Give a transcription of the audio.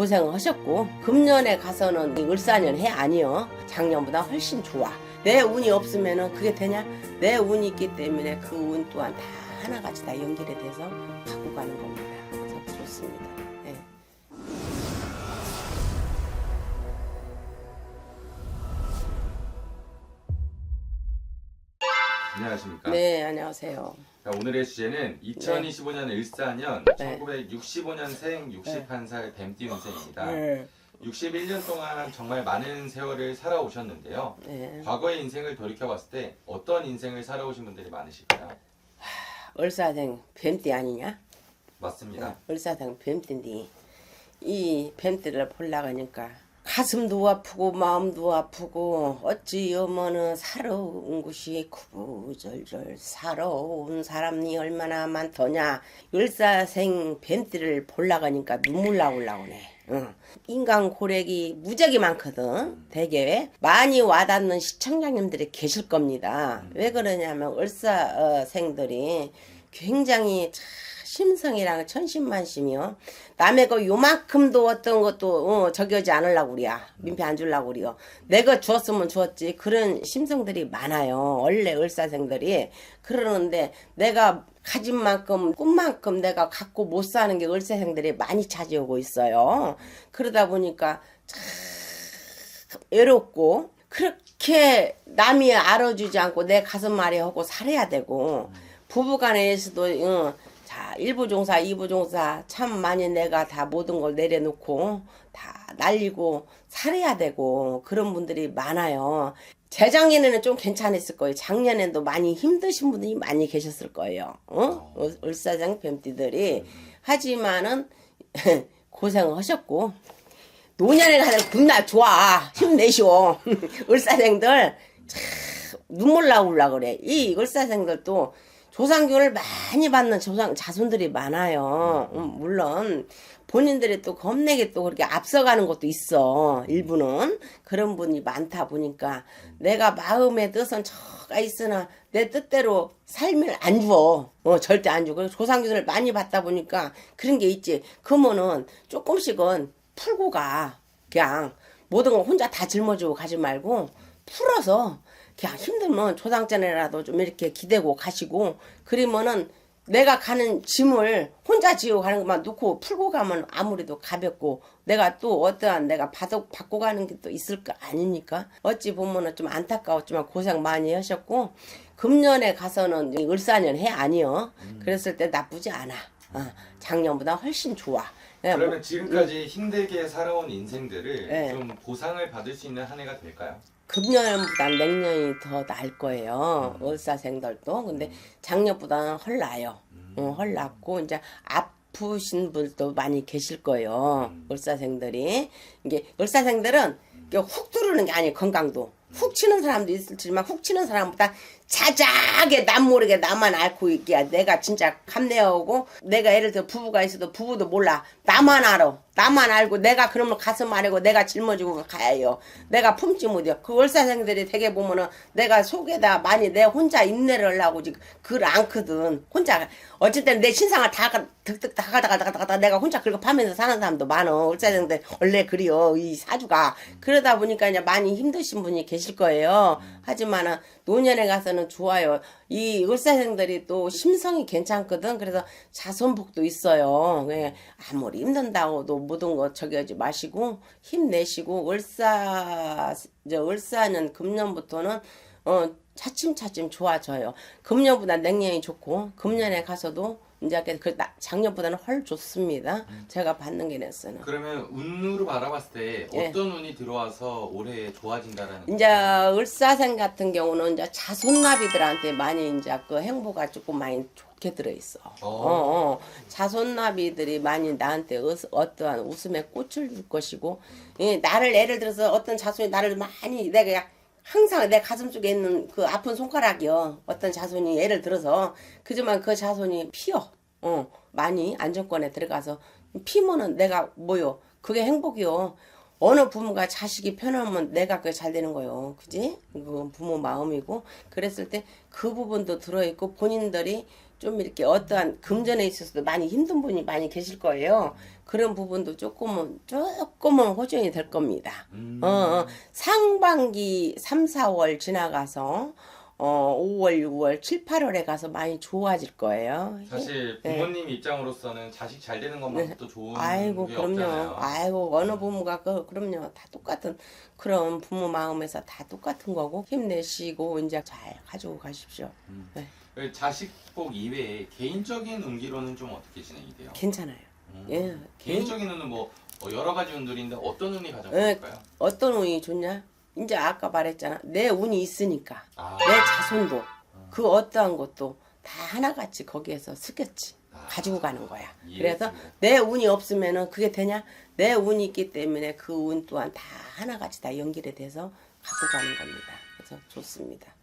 고생하셨고 금년에 가서는 이 을사년 해 아니요 작년보다 훨씬 좋아. 내 운이 없으면은 그게 되냐? 내 운이 있기 때문에 그 운 또한 다 하나같이 다 연결이 돼서 갖고 가는 겁니다. 그래서 좋습니다 안녕하십니까. 네 안녕하세요 자, 오늘의 주제는 2025년 일사년 네. 1965년생 61살 뱀띠 운세입니다. 네. 61년 동안 정말 많은 세월을 살아오셨는데요. 네. 과거의 인생을 돌이켜봤을 때 어떤 인생을 살아오신 분들이 많으실까요? 을사생 뱀띠 아니냐 맞습니다. 을사생 뱀띠인데 이 뱀띠를 보려가니까 가슴도 아프고 마음도 아프고 어찌 어머는 살아온 곳이 구부절절 살아온 사람이 얼마나 많더냐. 을사생 뱀띠를 보려가니까 눈물 나올라오네. 응. 인간 고歴이 무지하게 많거든 대개 많이 와닿는 시청자님들이 계실 겁니다. 왜 그러냐면 을사생들이 굉장히 참 심성이랑 천신만심이요. 남의 거 요만큼도 어떤 것도 어, 저기 하지 않으려고 우리야. 민폐 안 주려고 우리요. 내가 주었으면 주었지. 그런 심성들이 많아요. 원래 을사생들이. 그러는데 내가 가진 만큼 꿈만큼 내가 갖고 못 사는 게 을사생들이 많이 차지하고 있어요. 그러다 보니까 참 외롭고 그렇게 남이 알아주지 않고 내 가슴 말이 하고 살아야 되고 부부간에서도 어, 자 1부 종사 2부 종사 참 많이 내가 다 모든 걸 내려놓고 다 날리고 살아야 되고 그런 분들이 많아요. 재작년에는 좀 괜찮았을 거예요. 작년에도 많이 힘드신 분들이 많이 계셨을 거예요. 어? 을- 을사장 뱀띠들이 하지만은 고생을 하셨고 노년에 가서 겁나 좋아. 힘내시오. 을사생들 참 눈물 나올라 그래. 이 을사생들도 조상교를 많이 받는 조상 자손들이 많아요. 음, 물론 본인들이 또 겁내게 또 그렇게 앞서가는 것도 있어. 일부는 그런 분이 많다 보니까 내가 마음의 뜻은 저가 있으나 내 뜻대로 삶을 안 주어. 어, 절대 안 주고 조상교를 많이 받다 보니까 그런 게 있지. 그러면은 조금씩은 풀고 가. 그냥 모든 걸 혼자 다 짊어지고 가지 말고 풀어서 그냥 힘들면 조상전에라도 좀 이렇게 기대고 가시고 그러면은 내가 가는 짐을 혼자 지고 가는 것만 놓고 풀고 가면 아무래도 가볍고 내가 또 어떠한 내가 받고, 받고 가는 게 또 있을 거 아닙니까? 어찌 보면은 좀 안타까웠지만 고생 많이 하셨고 금년에 가서는 이 을사년 해 아니요. 그랬을 때 나쁘지 않아. 어, 작년보다 훨씬 좋아. 예, 뭐- 그러면 지금까지 힘들게 살아온 인생들을 네. 좀 보상을 받을 수 있는 한 해가 될까요? 금년보다 내년이 더 나을 거예요. 을사생들도. 근데 작년보다는 헐 나요. 어, 헐 낫고 이제 아프신 분도 많이 계실 거예요. 을사생들이. 이게 을사생들은 이게 훅 뚫는 게 아니에요. 건강도. 훅 치는 사람도 있을지만 훅 치는 사람보다 자작하게 남 모르게 나만 앓고 있기야. 내가 진짜 감내하고 내가 예를 들어 부부가 있어도 부부도 몰라. 나만 알아. 나만 알고 내가 그러면 가슴 아래고 내가 짊어지고 가야요. 내가 품지 못해요. 그 월사생들이 되게 보면은 내가 속에다 많이 내 혼자 인내를 하려고 지금 글 않거든. 혼자 어쨌든 내 신상을 다 가- 득득 다 가다 가다 가다 내가 혼자 긁어 파면서 사는 사람도 많어. 월사생들 원래 그리요. 이 사주가 그러다 보니까 이제 많이 힘드신 분이 계실 거예요. 하지만은 노년에 가서는 좋아요. 이 을사생들이 또 심성이 괜찮거든. 그래서 자손복도 있어요. 예, 아무리 힘든다고도 모든 거 저기 하지 마시고 힘내시고 을사 이제 을사는 금년부터는 어 차츰차츰 좋아져요. 금년보다 냉년이 좋고 금년에 가서도 이제 그 나- 작년보다는 헐 좋습니다. 제가 받는 게 냈어는. 그러면 운으로 바라봤을 때 예. 어떤 운이 들어와서 올해 좋아진다라는 이제 을사생 같은 경우는 이제 자손나비들한테 많이 이제 그 행보가 조금 많이 좋게 들어 있어. 어, 어. 자손나비들이 많이 나한테 어, 어떠한 웃음의 꽃을 줄 것이고, 예, 나를 예를 들어서 어떤 자손이 나를 많이 내가 약- 항상 내 가슴 속에 있는 그 아픈 손가락이요. 어떤 자손이 예를 들어서 그지만 그 자손이 피어. 어, 많이 안정권에 들어가서 피면은 내가 뭐요? 그게 행복이요. 어느 부모가 자식이 편하면 내가 그게 잘 되는 거요. 그지? 그 부모 마음이고. 그랬을 때 그 부분도 들어있고 본인들이 좀 이렇게 어떠한 금전에 있어서도 많이 힘든 분이 많이 계실 거예요. 그런 부분도 조금은 조금은 호전이 될 겁니다. 음. 어, 어, 상반기 3, 4월 지나가서 어, 5월, 6월, 7, 8월에 가서 많이 좋아질 거예요. 사실 네. 부모님 입장으로서는 자식 잘 되는 것만 또 좋은 아이고 게 그럼요. 없잖아요. 아이고 어느 부모가 그 그럼요. 다 똑같은 그런 부모 마음에서 다 똑같은 거고 힘내시고 이제 잘 가지고 가십시오. 네, 그 자식 복 이외에 개인적인 운기로는 좀 어떻게 진행이 돼요? 괜찮아요. 음. 예. 개인적인 운은 뭐 어, 여러 가지 운들인데 어떤 운이 가장 예. 좋을까요? 어떤 운이 좋냐? 이제 아까 말했잖아. 내 운이 있으니까 아, 내 자손도 그 어떠한 것도 다 하나같이 거기에서 스겼지. 아. 가지고 가는 거야. 이해했습니다. 그래서 내 운이 없으면은 그게 되냐? 내 운이 있기 때문에 그 운 또한 다 하나같이 다 연결이 돼서 갖고 가는 겁니다. 그래서 좋습니다.